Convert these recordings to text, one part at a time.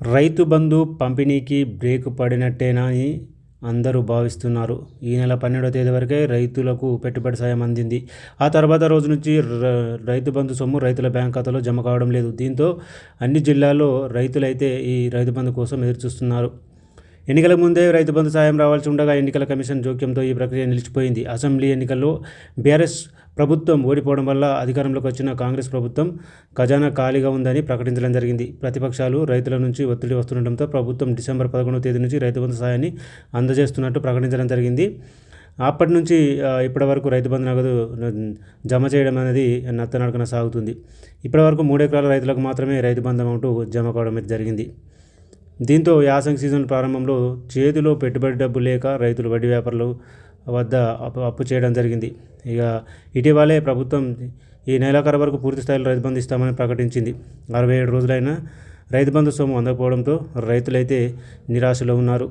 రైతు బంధు పంపిణీకి బ్రేక్ పడినట్టేనా అని అందరూ భావిస్తున్నారు. ఈ నెల పన్నెండవ తేదీ వరకే రైతులకు పెట్టుబడి సాయం అందింది. ఆ తర్వాత రోజు నుంచి రైతు బంధు సొమ్ము రైతుల బ్యాంక్ ఖాతాలో జమ కావడం లేదు. దీంతో అన్ని జిల్లాల్లో రైతులైతే ఈ రైతు బంధు కోసం ఎదురుచూస్తున్నారు. ఎన్నికల ముందే రైతు బంధు సాయం రావాల్సి ఉండగా ఎన్నికల కమిషన్ జోక్యంతో ఈ ప్రక్రియ నిలిచిపోయింది. అసెంబ్లీ ఎన్నికల్లో బీఆర్ఎస్ ప్రభుత్వం ఓడిపోవడం వల్ల అధికారంలోకి వచ్చిన కాంగ్రెస్ ప్రభుత్వం ఖజానా ఖాళీగా ఉందని ప్రకటించడం జరిగింది. ప్రతిపక్షాలు రైతుల నుంచి ఒత్తిడి వస్తుండటంతో ప్రభుత్వం డిసెంబర్ పదకొండవ తేదీ నుంచి రైతు బంధు సాయాన్ని అందజేస్తున్నట్టు ప్రకటించడం జరిగింది. అప్పటి నుంచి ఇప్పటి వరకు రైతు బంధు నగదు జమ చేయడం అనేది నత్తనడకన సాగుతుంది. ఇప్పటి వరకు మూడు ఎకరాల రైతులకు మాత్రమే రైతు బంధం అంటూ జమ కావడం జరిగింది. దీంతో యాసంగి సీజన్ ప్రారంభంలో చేతిలో పెట్టుబడి డబ్బు లేక రైతులు వడ్డీ వ్యాపారులు వద్ద అప్పు అప్పు చేయడం జరిగింది. ఇక ఇటీవలే ప్రభుత్వం ఈ నెలాఖరు వరకు పూర్తి స్థాయిలో రైతు బంధు ఇస్తామని ప్రకటించింది. అరవై ఏడు రోజులైనా రైతు బంధు సొమ్ము అందకపోవడంతో రైతులైతే నిరాశలో ఉన్నారు.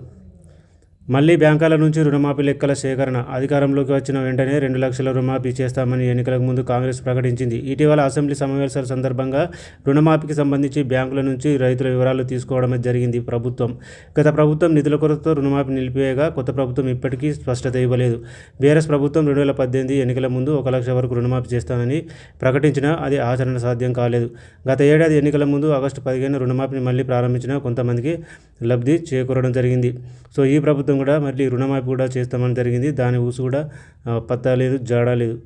మళ్ళీ బ్యాంకుల నుంచి రుణమాఫీ లెక్కల సేకరణ. అధికారంలోకి వచ్చిన వెంటనే రెండు లక్షల రుణమాఫీ చేస్తామని ఎన్నికలకు ముందు కాంగ్రెస్ ప్రకటించింది. ఇటీవల అసెంబ్లీ సమావేశాల సందర్భంగా రుణమాఫీకి సంబంధించి బ్యాంకుల నుంచి రైతుల వివరాలు తీసుకోవడం జరిగింది ప్రభుత్వం. గత ప్రభుత్వం నిధుల కొరతతో రుణమాఫీ నిలిపివేయగా కొత్త ప్రభుత్వం ఇప్పటికీ స్పష్టత ఇవ్వలేదు. బీఆర్ఎస్ ప్రభుత్వం రెండు వేల పద్దెనిమిది ఎన్నికల ముందు ఒక లక్ష వరకు రుణమాఫీ చేస్తానని ప్రకటించినా అది ఆచరణ సాధ్యం కాలేదు. గత ఏడాది ఎన్నికల ముందు ఆగస్టు పదిహేను రుణమాఫీని మళ్ళీ ప్రారంభించినా కొంతమందికి లబ్ధి చేకూరడం జరిగింది. సో ఈ ప్రభుత్వం కూడా మళ్ళీ రుణమాఫీ కూడా చేస్తామని జరిగింది. దాని ఊసు కూడా పత్తా లేదు జాడ లేదు.